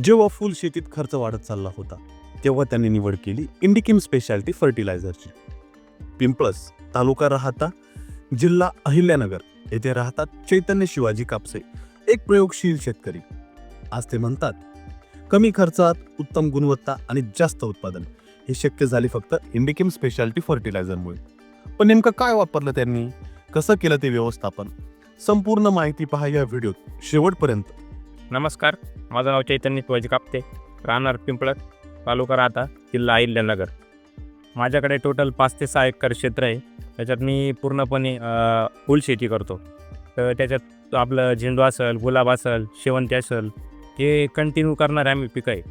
जेव्हा फुल शेतीत खर्च वाढत चालला होता तेव्हा त्यांनी निवड केली इंडिकिम स्पेशालिटी फर्टिलायझरची. पिंपळस तालुका राहता जिल्हा अहिल्यानगर येथे राहतात चैतन्य शिवाजी कापसे एक प्रयोगशील शेतकरी. आज ते म्हणतात कमी खर्चात उत्तम गुणवत्ता आणि जास्त उत्पादन हे शक्य झाले फक्त इंडिकिम स्पेशालिटी फर्टिलायझरमुळे. पण नेमकं काय वापरलं त्यांनी? कसं केलं ते व्यवस्थापन? संपूर्ण माहिती पहा या व्हिडिओत. शेवटपर्यंत नमस्कार माझं नाव चैतन्य शिवाजी कापते राहणार पिंपळत तालुका राहता जिल्हा अहिल्यानगर. माझ्याकडे टोटल पाच ते सहा एकर क्षेत्र आहे त्याच्यात मी पूर्णपणे फुल फुलशेती करतो. तर त्याच्यात आपलं झेंडू असेल गुलाब असेल शेवंती असेल हे कंटिन्यू करणारे आम्ही पिकं आहे.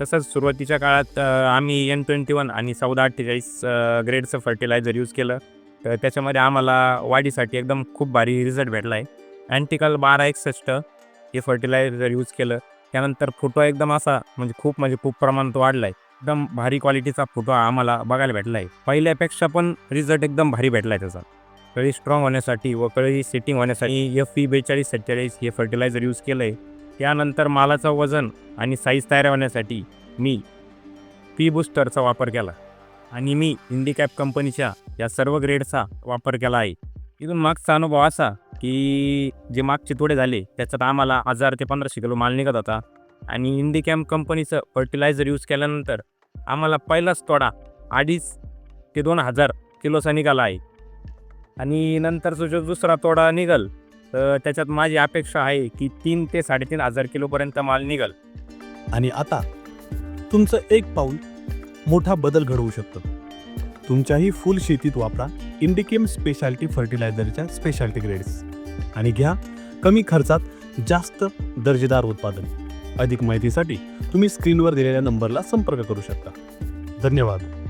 तसंच सुरुवातीच्या काळात आम्ही एन ट्वेंटी वन आणि चौदा अठ्ठेचाळीस ग्रेडचं फर्टिलायझर यूज केलं. तर त्याच्यामध्ये आम्हाला वाढीसाठी एकदम खूप भारी रिझल्ट भेटला आहे. अँटिकल बारा एकसष्ट हे फर्टिलायझर यूज केलं. त्यानंतर फोटो एकदम असा म्हणजे खूप म्हणजे खूप प्रमाणात वाढला आहे एकदम भारी क्वालिटीचा फोटो आम्हाला बघायला भेटला आहे पहिल्यापेक्षा पण रिझल्ट एकदम भारी भेटला आहे त्याचा. कळी स्ट्रॉंग होण्यासाठी व कळी सेटिंग होण्यासाठी एफ पी बेचाळीस सत्तेचाळीस हे फर्टिलायझर यूज केलं आहे त्यानंतर मालाचं वजन आणि साईज तयार होण्यासाठी मी पी बूस्टरचा वापर केला. आणि मी इंडिकॅप कंपनीच्या या सर्व ग्रेडचा वापर केला आहे. इथून मागचा अनुभव असा की जे मागचे तोडे झाले त्याच्यात आम्हाला हजार ते पंधराशे किलो माल निघत होता. आणि इंडिकॅम कंपनीचं फर्टिलायझर यूज केल्यानंतर आम्हाला पहिलाच तोडा अडीच ते दोन हजार किलोचा निघाला आहे. आणि नंतरचा जो दुसरा तोडा निघल तर त्याच्यात माझी अपेक्षा आहे की तीन ते साडेतीन हजार किलोपर्यंत माल निघल. आणि आता तुमचं एक पाऊल मोठा बदल घडवू शकतं. तुमच्याही फुल शेतीत वापरा. इंडिकेम स्पेशालिटी फर्टिलायझरच्या स्पेशालिटी ग्रेड्स. आणि घ्या कमी खर्चात जास्त दर्जेदार उत्पादन. अधिक माहितीसाठी तुम्ही स्क्रीनवर दिलेल्या नंबरला संपर्क करू शकता. धन्यवाद.